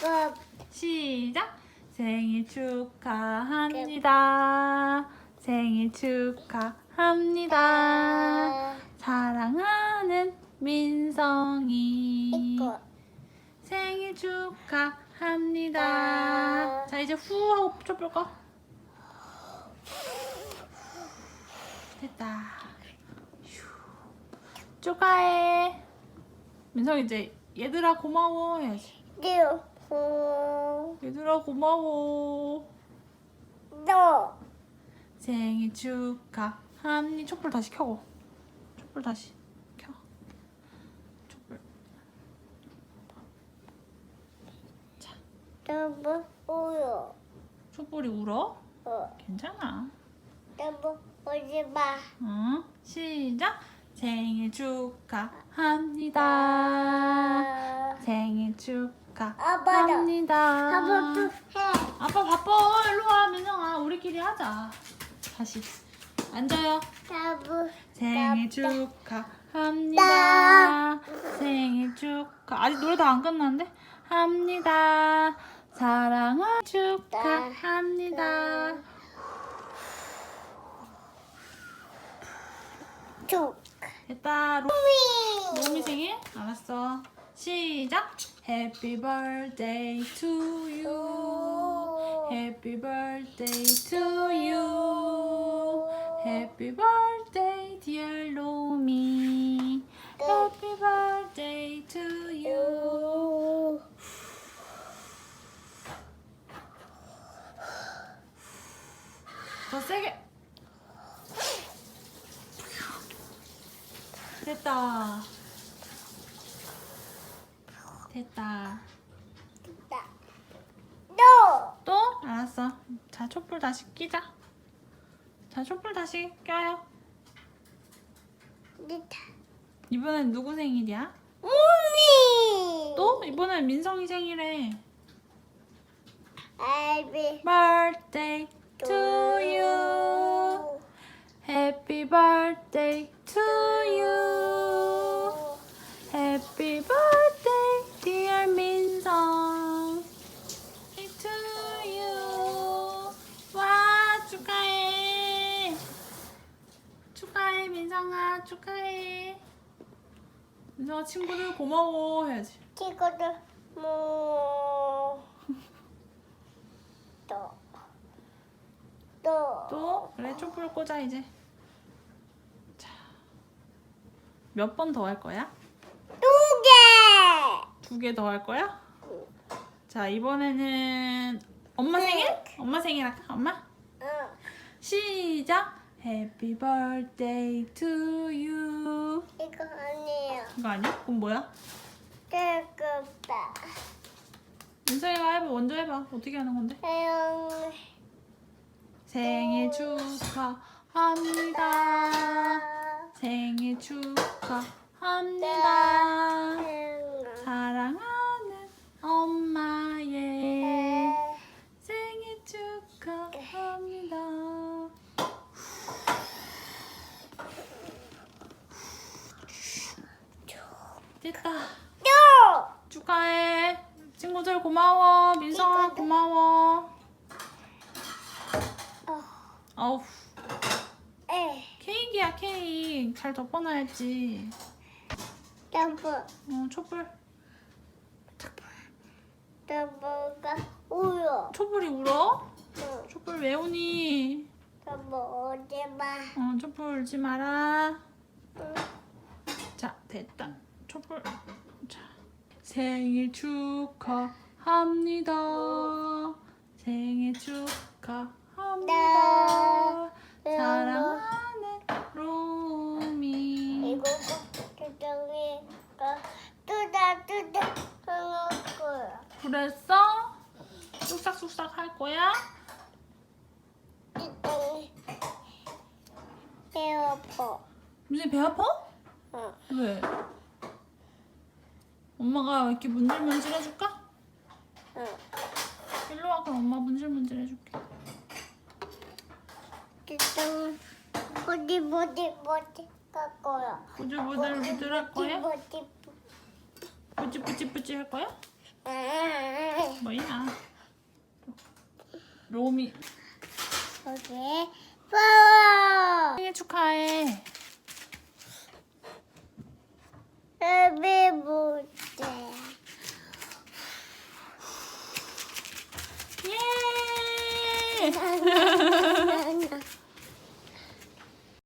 그 시작. 생일 축하합니다. 생일 축하합니다. 사랑하는 민성이 이거 생일 축하합니다. 자 이제 후 하고 촛불 꺼. 됐다. 휴. 축하해. 민성이 이제 얘들아 고마워 해야지. 듀 얘들아 고마워. 너 생일 축하합니다. 촛불 다시 켜고. 촛불 다시 켜. 촛불. 너무 우요 촛불이 울어? 어 괜찮아. 너무 오지 마 어? 시작. 생일 축하합니다. 아, 생일 아빠다 축하합니다. 아빠도 해 아빠 바빠. 일로 와, 민성아. 우리끼리 하자. 다시 앉아요. 나무 생일 축하합니다. 생일 축하. 아직 노래 다 안 끝났는데? 합니다. 사랑을 축하합니다. 쭉 됐다. 로- 로미 생일? 알았어. 시작. Happy birthday to you. Happy birthday to you. Happy birthday, dear 로미. Happy birthday to you. 더 세게. 됐다. 됐다. 너 또? 알았어. 자, 촛불 다시 끼자. 자, 촛불 다시 껴요. 니타 이번엔 누구 생일이야? 우미 또? 이번엔 민성이 생일에. 알비 Birthday to you. Happy birthday to you. Happy birthday, dear 민성. To you. 와, 축하해. 축하해, 민성 아. 축하해. 민성아, 친구들 고마워 해야지. 친구들 뭐 또. 또. 또? 그래, 촛불 꽂아, 이제. 자. 몇 번 더 할 거야? 두 개. 두 개 더 할 거야? 자, 이번에는 엄마 네. 생일? 엄마 생일 할까? 엄마? 응. 시작! Happy birthday to you. 이거 아니에요. 이거 아니야? 그럼 뭐야? 뜨겁다. 민성이가 해봐. 먼저 해봐. 어떻게 하는 건데? 생일 축하합니다. 생일 축하합니다. 사랑하는 엄마의 생일 축하합니다. 됐다. 또. 축하해. 친구들 고마워. 민성아 친구들. 고마워. 어. 어우 에. 케이크야 케이크. 잘 덮어놔야지. 너무 어 촛불. 우요. 촛불이 울어? 응. 촛불 왜 우니? 너무 오지 마. 어 촛불 울지 마라. 응. 자 됐다. 촛불. 자 생일 축하합니다. 생일 축하합니다. 사랑하는 로미. 이거 주정이가 뚜다 뚜다 하는 거야. 그랬어? 쑥싹쑥싹 할 거야? 배고파. 민수 배 아파? 응. 왜? 엄마가 이렇게 문질문질 해줄까? 응. 일로 와 그럼 엄마 문질문질 해줄게. 주정 어디 어디 어디 갈 거야. 부들부들부들 할 거야? 어디 뿌찌뿌찌뿌찌 할 거야? 응. 뭐야? 로미 거기에 파워. 생일 축하해. 해비 부대. 예!